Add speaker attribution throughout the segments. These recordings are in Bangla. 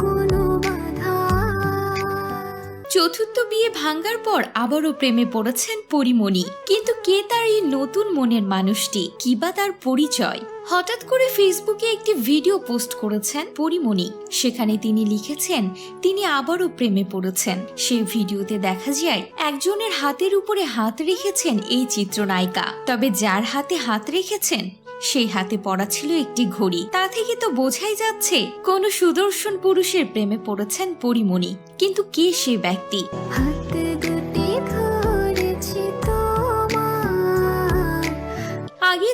Speaker 1: কোনো
Speaker 2: চতুর্থ বিয়ে ভাঙ্গার পর আবারও প্রেমে পড়েছেন পরিমণি। কিন্তু কে তার এই নতুন মনের মানুষটি? কিবা তার পরিচয়? হঠাৎ করে ফেসবুকে একটি ভিডিও পোস্ট করেছেন পরিমণি। সেখানে তিনি লিখেছেন, তিনি আবারও প্রেমে পড়েছেন। সেই ভিডিওতে দেখা যায়, একজনের হাতের উপরে হাত রেখেছেন এই চিত্রনায়িকা। তবে যার হাতে হাত রেখেছেন, সেই হাতে পড়া ছিল একটি ঘড়ি। তা থেকে তো বোঝাই যাচ্ছে, কোনো সুদর্শন পুরুষের প্রেমে পড়েছেন পরিমণি। কিন্তু কে সে ব্যক্তি?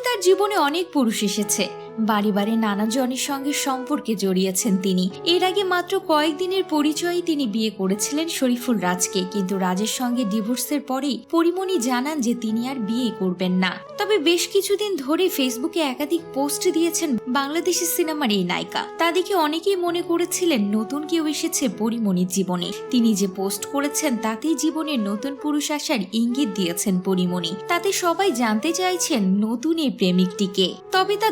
Speaker 2: তার জীবনে অনেক পুরুষ এসেছে। বাড়ি বাড়ি নানা জনের সঙ্গে সম্পর্কে জড়িয়েছেন তিনি। এর আগে মাত্র কয়েকদিনের পরিচয়ে তিনি বিয়ে করেছিলেন শরীফুল রাজকে। কিন্তু রাজের সঙ্গে ডিভোর্সের পরেই পরিমণি জানান যে তিনি আর বিয়ে করবেন না। তবে বেশ কিছুদিন ধরে ফেসবুকে একাধিক পোস্ট দিয়েছেন বাংলাদেশি সিনেমার এই নায়িকা। তা দেখে অনেকেই মনে করেছিলেন নতুন কেউ এসেছে পরিমণির জীবনে। তিনি যে পোস্ট করেছেন তাতেই জীবনের নতুন পুরুষ আসার ইঙ্গিত দিয়েছেন পরিমণি। তাতে সবাই জানতে চাইছেন নতুন এই প্রেমিকটিকে। তবে তা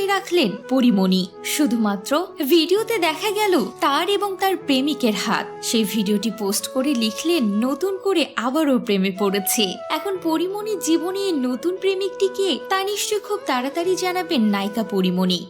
Speaker 2: ধোয়াশাই রাখলেন পরিমণি। শুধুমাত্র ভিডিওতে দেখা গেল তার এবং তার প্রেমিকের হাত। সেই ভিডিওটি পোস্ট করে লিখলেন, নতুন করে আবারও প্রেমে পড়েছে। এখন পরিমণির জীবনে নতুন প্রেমিকটিকে তা নিশ্চয় খুব তাড়াতাড়ি জানাবেন নায়িকা পরিমণি।